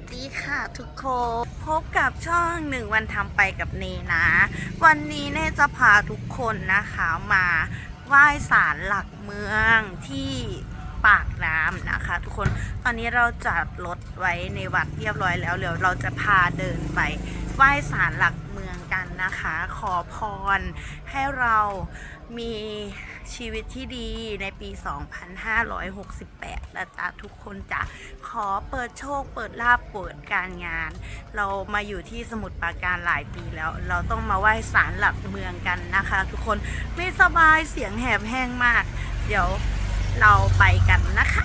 สดีค่ะทุกคน พบกับช่องหนึ่งวันทำไปกับเนนะ วันนี้เนจะพาทุกคนนะคะมาไหว้ศาลหลักเมืองที่ปากน้ำนะคะ ทุกคน ตอนนี้เราจัดรถไว้ในวัดเรียบร้อยแล้วเดี๋ยวเราจะพาเดินไปไหว้ศาลหลักเมืองกันนะคะ ขอพรให้เรามีชีวิตที่ดีในปี 2568นะจ๊ะทุกคนจะขอเปิดโชค เปิดลาบเปิดการงาน เรามาอยู่ที่สมุทรปราการหลายปีแล้ว เราต้องมาไหว้ศาลหลักเมืองกันนะคะ ทุกคนไม่สบายเสียงแหบแห้งมาก เดี๋ยวเราไปกันนะคะ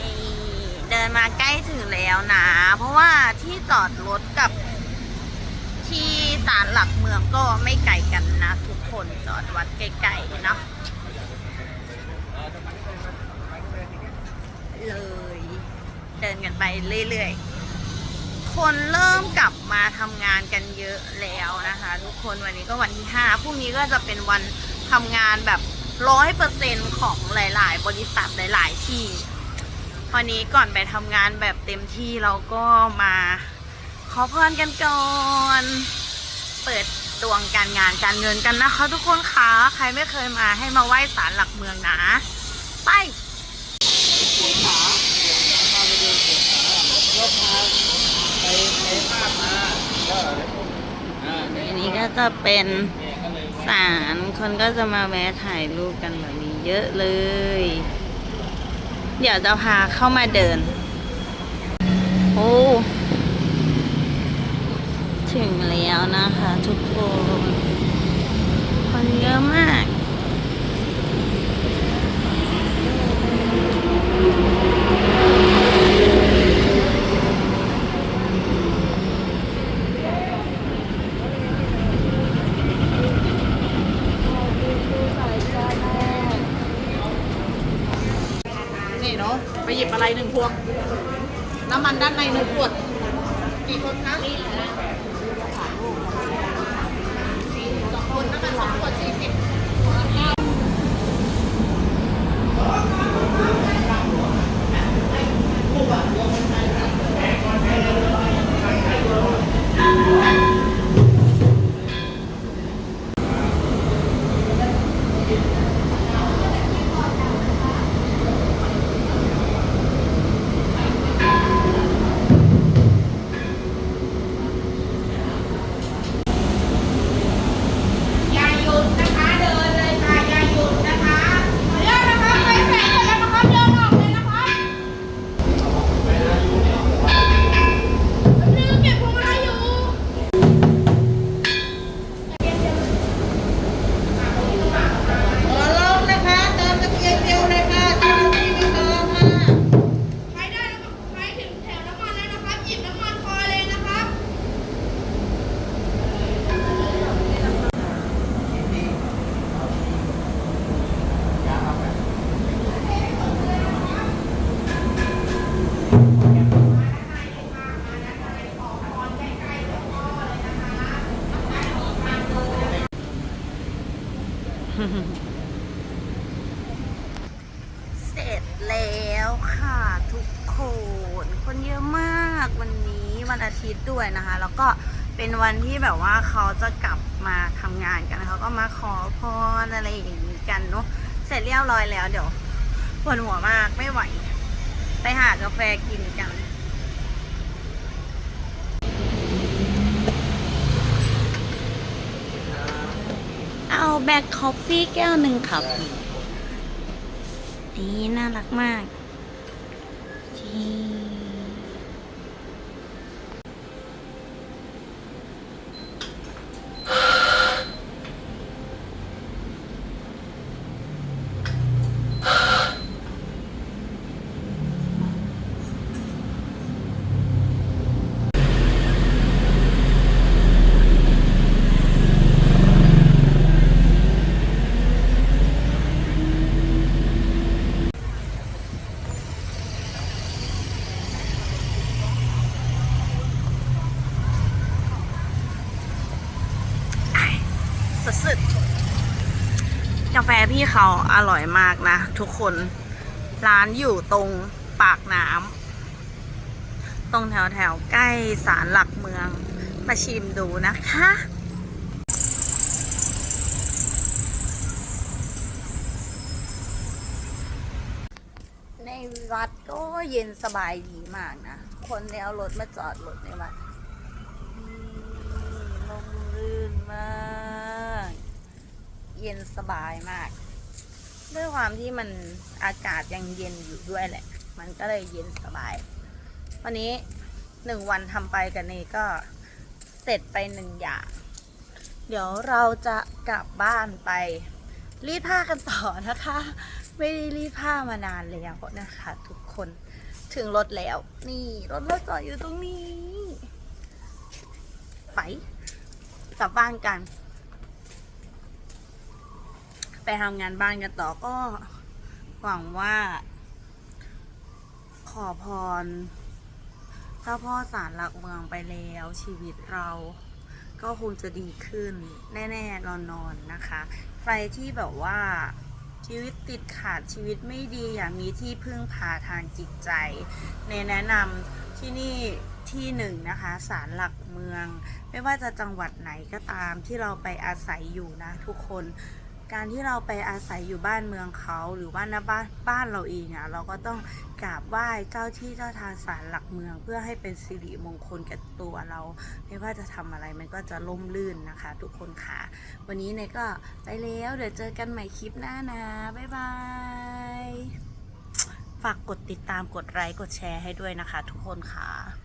นี่เดินมาใกล้ถึงแล้วนะ เพราะ ว่าที่จอดรถกับที่ศาลหลักเมืองก็ไม่ไกลกันนะ ทุกคนจอดวัดใกลๆเนาะเลย เดินกันไปเรื่อยๆ คนเริ่มกลับมาทำงานกันเยอะแล้วนะคะ ทุกคนวันนี้ก็วันที่ห้าพรุ่งนี้ก็จะเป็นวันทำงานแบบร้อยเปอร์เซ็นของหลาย ๆ บริษัทหลาย ๆ ที่ วันนี้ก่อนไปทำงานแบบเต็มที่เราก็มาขอพรกันก่อน เปิดดวงการงานการเงินกันนะคะทุกคนคะใครไม่เคยมาให้มาไหว้ศาลหลักเมืองนะ ไปอันนี้ก็จะเป็นศาลคนก็จะมาแวะถ่ายรูปกันแบบนี้เยอะเลย เดี๋ยวจะพาเข้ามาเดิน โอ้ ถึงแล้วนะคะทุกคน คนเยอะมาก นี่เนาะ ไปหยิบอะไรหนึ่งพวง น้ำมันด้านในหนึ่งขวด กี่คนคะ เสร็จแล้วค่ะทุกคน คนเยอะมากวันนี้วันอาทิตย์ด้วยนะคะ แล้วก็เป็นวันที่แบบว่าเขาจะกลับมาทำงานกันเขาก็มาขอพรอะไรอย่างนี้กันเนาะเสร็จเรียบร้อยแล้วเดี๋ยวปวดหัวมากไม่ไหว ไปหากาแฟกินกันเอาแบล็คคอฟฟี่แก้วหนึ่งครับนี่น่ารักมากที่ พี่เขาอร่อยมากนะ ทุกคนร้านอยู่ตรงปากน้ำตรงแถวแถวๆใกล้ศาลหลักเมือง มาชิมดูนะคะในวัดก็เย็นสบายดีมากนะ คนเนี่ยเอารถมาจอดรถในวัดนี่ลมรื่นมาก เย็นสบายมาก ด้วยความที่มันอากาศยังเย็นอยู่ด้วยแหละ มันก็เลยเย็นสบาย วันนี้หนึ่งวันทำไปกันนี่ก็เสร็จไปหนึ่งอย่าง เดี๋ยวเราจะกลับบ้านไป รีดผ้ากันต่อนะคะ ไม่ได้รีดผ้ามานานแล้วนะคะ ทุกคนถึงรถแล้ว นี่รถเราจอดอยู่ตรงนี้ ไปกลับบ้านกัน ไปทำงานบ้านกันต่อก็หวังว่า ขอพรเจ้าพ่อสารหลักเมืองไปแล้วชีวิตเราก็คงจะดีขึ้นแน่ๆนอนๆนนะคะ ใครที่แบบว่าชีวิตติดขาดชีวิตไม่ดีอยากมีที่พึ่งพาทางจิตใจ ในแนะนำที่นี่ที่หนึ่งนะคะศาลหลักเมือง ไม่ว่าจะจังหวัดไหนก็ตามที่เราไปอาศัยอยู่นะทุกคน การที่เราไปอาศัยอยู่บ้านเมืองเขาหรือว่าหน้าบ้านบ้านเราเองอะ่ะเราก็ต้องกราบไหว้เจ้าที่เจ้าทางศาลหลักเมือง เพื่อให้เป็นสิริมงคลกับตัวเรา ไม่ว่าจะทำอะไรมันก็จะล่มลื่นนะคะ ทุกคนค่ะ วันนี้เนยก็ไปแล้วเดี๋ยวเจอกันใหม่คลิปหน้านะบ๊ายบายฝากกดติดตามกดไลค์กดแชร์ให้ด้วยนะคะ ทุกคนค่ะ